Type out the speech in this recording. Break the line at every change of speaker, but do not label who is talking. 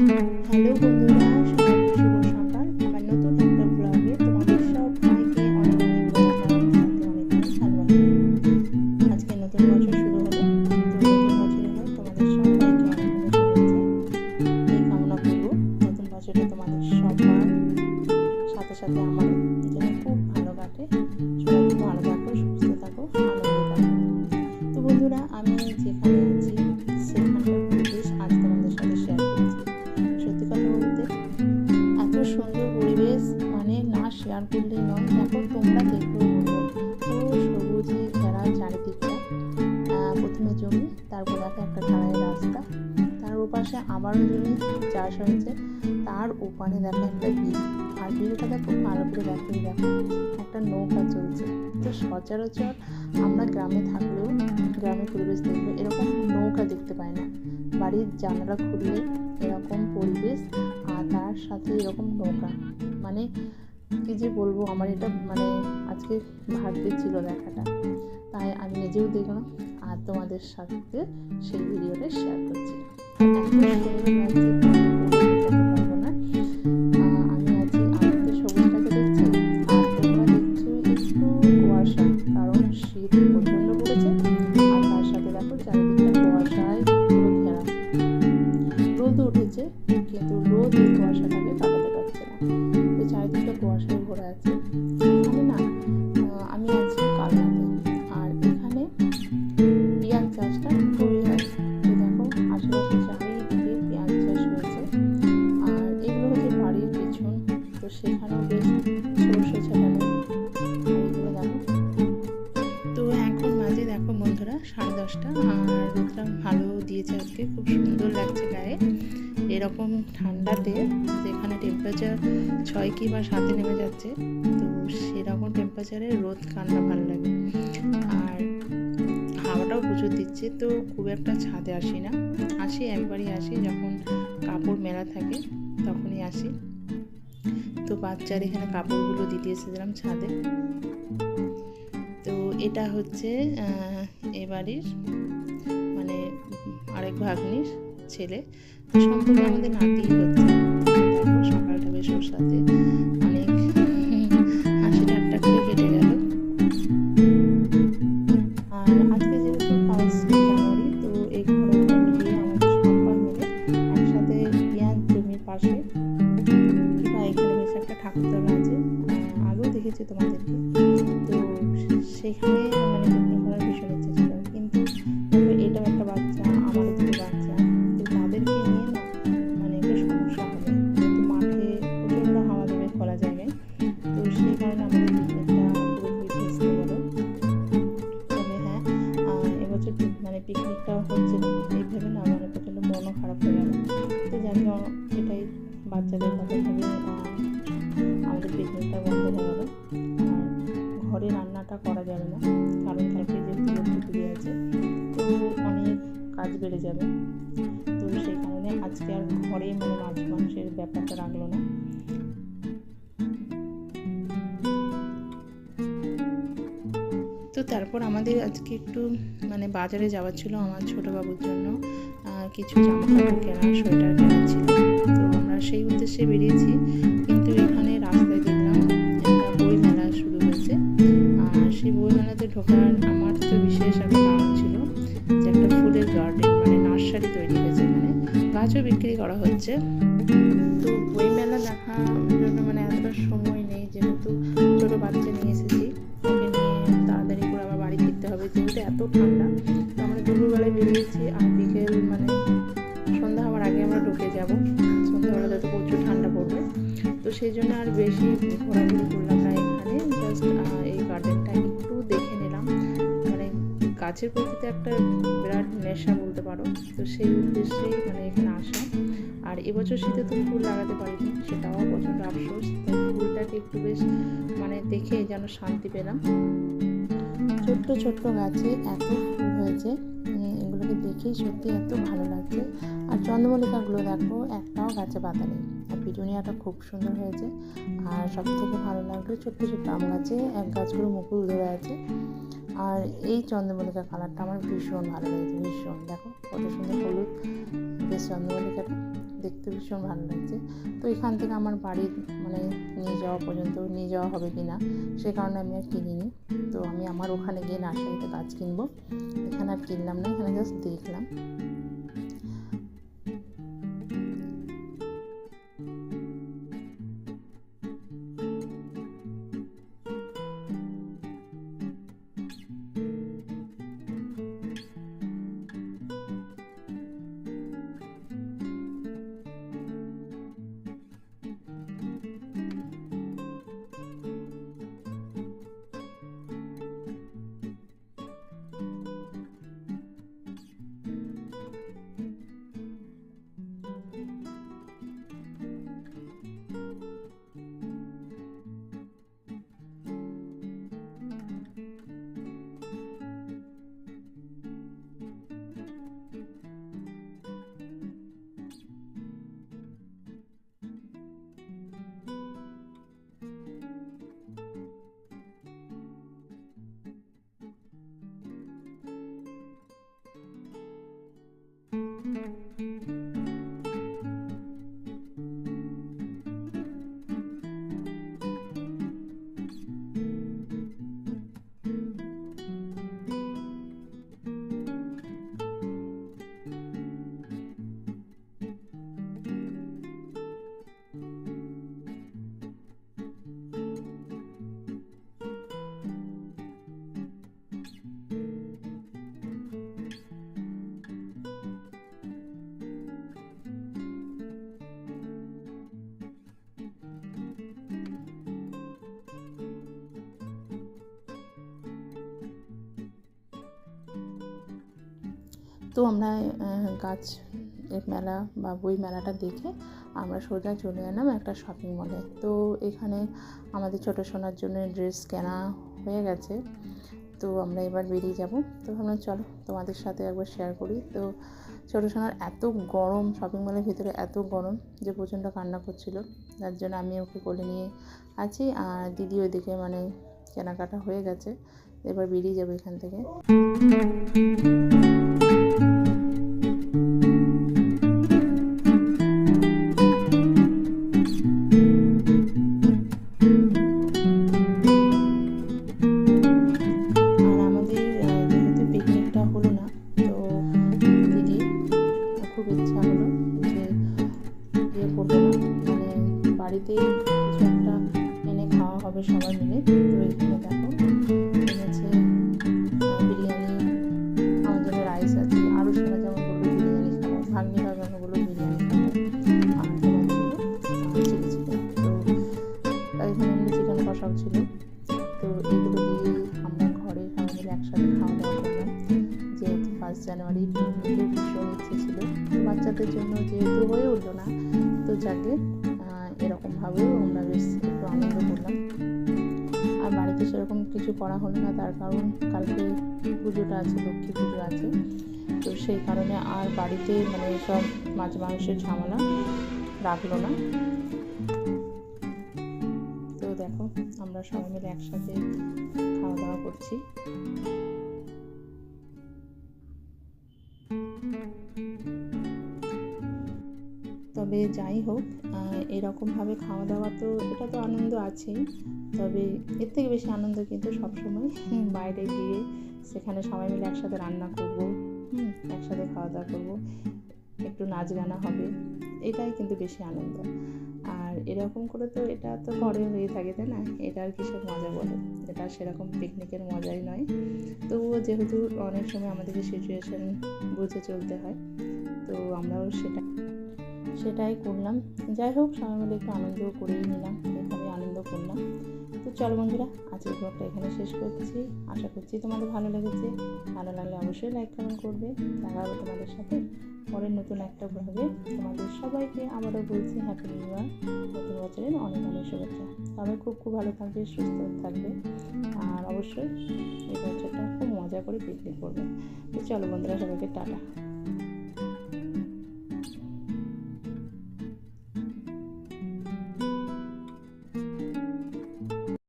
Hello বন্ধুরা, সবাইকে শুভ সকাল। আমার নতুন একটা ব্লগে তোমাদের সবাইকে অনেক অনেক ওয়েলকাম সাথে অনেক অনেক আজকে নতুন বছর শুরু হলো। নতুন বছরে তোমাদের সবাইকে অনেক অনেক এই কামনা করব নতুন বছরে তোমাদের সবার। সাথে সাথে আমার যেন খুব ভালো কাটে। সবাই খুব ভালো থাকো তারপর দেখো একটা ঢালাই রাস্তা। তার ওপাশে আবারও জমি চাষ হয়েছে। তার ওপারে দেখো একটা বিল। আর বিলটা দেখো ভালো করে দেখো, এই দেখো, একটা নৌকা চলছে। তো সচরাচর আমরা গ্রামে থাকলেও গ্রামের পরিবেশ দেখলে এরকম নৌকা দেখতে পাই না। বাড়ির জানালা খুললে এরকম পরিবেশ আর তার সাথে এরকম নৌকা। মানে কি যে বলব, আমার এটা মানে আজকে ভাগ্যে ছিল দেখাটা। তাই আমি নিজেও দেখলাম তোমাদের সাথে সেই ভিডিওটা শেয়ার করছি আমি আছি কুয়াশা কারণ শীত প্রচণ্ড তার সাথে দেখো কুয়াশায় রোদ উঠেছে, কিন্তু রোদ এই কুয়াশাটাকে কাটাতে পারছে না। চারিদিকটা কুয়াশায় ছয় কি বা সাতে নেমে যাচ্ছে। তো সেরকম টেম্পারেচারে রোদ কান্না ভালো লাগে। আর হাওয়াটাও প্রচুর দিচ্ছে, তো খুব একটা ছাদে আসি না। আসি, একবারই আসি, যখন কাপড় মেলা থাকে তখনই আসি। তো বাচ্চার এখানে কাপড়গুলো দিতে এসেছিলাম ছাদে। তো এটা হচ্ছে এ বাড়ির মানে আরেক ভাগ্নির ছেলে। সম্পর্কে আমাদের নাতি হচ্ছে। ওর সাথে অনেক হাসি ঠাট্টা করে কেটে গেল। আর আজকে যেহেতু ফার্স্ট জানুয়ারি, তো এই ঘরে মিলিয়ে আমাদের সবাই মিলে একসাথে পেঁয়াজ জমির পাশে বা এখানে বেশ একটা ঠাকুরতলা আছে আগেও দেখেছি তোমাদেরকে। তো সেখানে কাজ বেড়ে যাবে। তো সেই কারণে আজকে আর ঘরে মানে মাছ মাংসের ব্যাপারটা রাখল না। তো তারপর আমাদের আজকে একটু মানে বাজারে যাওয়ার ছিল আমার ছোটো বাবুর জন্য কিছু জামা কাপড় কেনা, সোয়েটার কেনা ছিল। তো আমরা সেই উদ্দেশ্যে বেরিয়েছি, কিন্তু এখানে রাস্তায় দেখলাম একটা বই মেলা শুরু হয়েছে। আর সেই বই মেলাতে ঢোকার নার্সারি তৈরি হয়েছে এখানে। গাছও বিক্রি করা হচ্ছে। তো বই মেলা দেখার জন্য মানে এতটা সময় নেই, যেহেতু ছোটো বাচ্চা নিয়ে এসেছি, ওকে নিয়ে তাড়াতাড়ি করে আবার বাড়ি ফিরতে হবে, যেহেতু এত ঠান্ডা। তো আমরা দুপুরবেলায় বেরিয়েছি আর বিকেল মানে সন্ধ্যা হওয়ার আগে আমরা ঢুকে যাব। সন্ধ্যাবেলাতে তো প্রচুর ঠান্ডা পড়বে। তো সেই জন্য আর বেশি ঘোরাঘুরি করলাম না এখানে জাস্ট এই গার্ডেনটা গাছের প্রকৃতি একটা বিরাট নেশা বলতে পারো। তো সেই উদ্দেশ্যেই মানে এখানে আসা। আর এবছর শীতে তো ফুল লাগাতে পারিনি সেটাও প্রচণ্ড আফসোস। তাই ফুলটাকে একটু বেশ মানে দেখে যেন শান্তি পেলাম। ছোট্ট ছোট্ট গাছে এত ফুল হয়েছে উম, এগুলোকে দেখেই সত্যি এত ভালো লাগছে। আর চন্দ্রমল্লিকাগুলো দেখো একটাও গাছে পাতা নেই। আর পিটুনিয়াটা খুব সুন্দর হয়েছে। আর সব থেকে ভালো লাগল ছোট্ট ছোট্ট আম গাছে এক গাছগুলো মুকুল ধরে আছে। আর এই চন্দ্রমল্লিকা কালারটা আমার ভীষণ ভালো লেগেছে, ভীষণ। দেখো, কত সুন্দর হলুদ বেশ চন্দ্রমল্লিকাটা, দেখতে ভীষণ ভালো লাগছে। তো এখান থেকে আমার বাড়ির মানে নিয়ে যাওয়া পর্যন্ত নিয়ে যাওয়া হবে কি না সে কারণে আমি আর কিনিনি। তো আমি আমার ওখানে গিয়ে নার্সারিতে গাছ কিনবো। এখানে আর কিনলাম না, এখানে জাস্ট দেখলাম। তো আমরা গাছ এর মেলা বা বই মেলাটা দেখে আমরা সোজা চলে এলাম একটা শপিং মলে তো এখানে আমাদের ছোটো সোনার জন্য ড্রেস কেনা হয়ে গেছে। তো আমরা এবার বেরিয়ে যাব। তো ভাবলাম, চলো, তোমাদের সাথে একবার শেয়ার করি। তো ছোটো সোনার এত গরম শপিং মলের ভিতরে, এত গরম যে প্রচণ্ড কান্না করছিল। যার জন্য আমি ওকে কোলে নিয়ে আছি আর দিদি ওইদিকে মানে কেনাকাটা হয়ে গেছে। এবার বেরিয়ে যাব এখান থেকে। happy. আমরা বেশ একটু আনন্দ করলাম। আর বাড়িতে সেরকম কিছু করা হলো না, তার কারণ কালকে পুজোটা আছে, লক্ষ্মী পুজো আছে। তো সেই কারণে আর বাড়িতে মানে সব মাছ মাংসের ঝামেলা রাখল না। তো দেখো, আমরা সবাই মিলে একসাথে খাওয়া দাওয়া করছি। তবে যাই হোক এরকমভাবে খাওয়া দাওয়া তো, এটা তো আনন্দ আছেই। তবে এর থেকে বেশি আনন্দ কিন্তু সবসময় বাইরে গিয়ে সেখানে সবাই মিলে একসাথে রান্না করব একসাথে খাওয়া দাওয়া করব, একটু নাচ গানা হবে, এটাই কিন্তু বেশি আনন্দ। আর এরকম করে তো এটা তো ঘরে হয়ে থাকে, তাই না? এটা আর কিসের মজা বলে? এটা সেরকম পিকনিকের মজাই নয়। তবুও যেহেতু অনেক সময় আমাদেরকে সিচুয়েশন বুঝে চলতে হয়, তো আমরাও সেটা সেটাই করলাম। যাই হোক সবাই মিলে একটু আনন্দ করেই নিলাম, এখানে আনন্দ করলাম। তো চলো বন্ধুরা, আজকের ব্লগটা এখানে শেষ করছি। আশা করছি তোমাদের ভালো লেগেছে। ভালো লাগলে অবশ্যই লাইক কমেন্ট করবে। দেখা হবে তোমাদের সাথে পরের নতুন একটা ব্লগে। তোমাদের সবাইকে আবারও বলছি হ্যাপি নিউ ইয়ার নতুন বছরের অনেক অনেক শুভেচ্ছা। সবাই খুব খুব ভালো থাকবে, সুস্থ থাকবে। আর অবশ্যই এই বছরটা খুব মজা করে পিকনিক করবে। তো চলো বন্ধুরা, সবাইকে টাটা।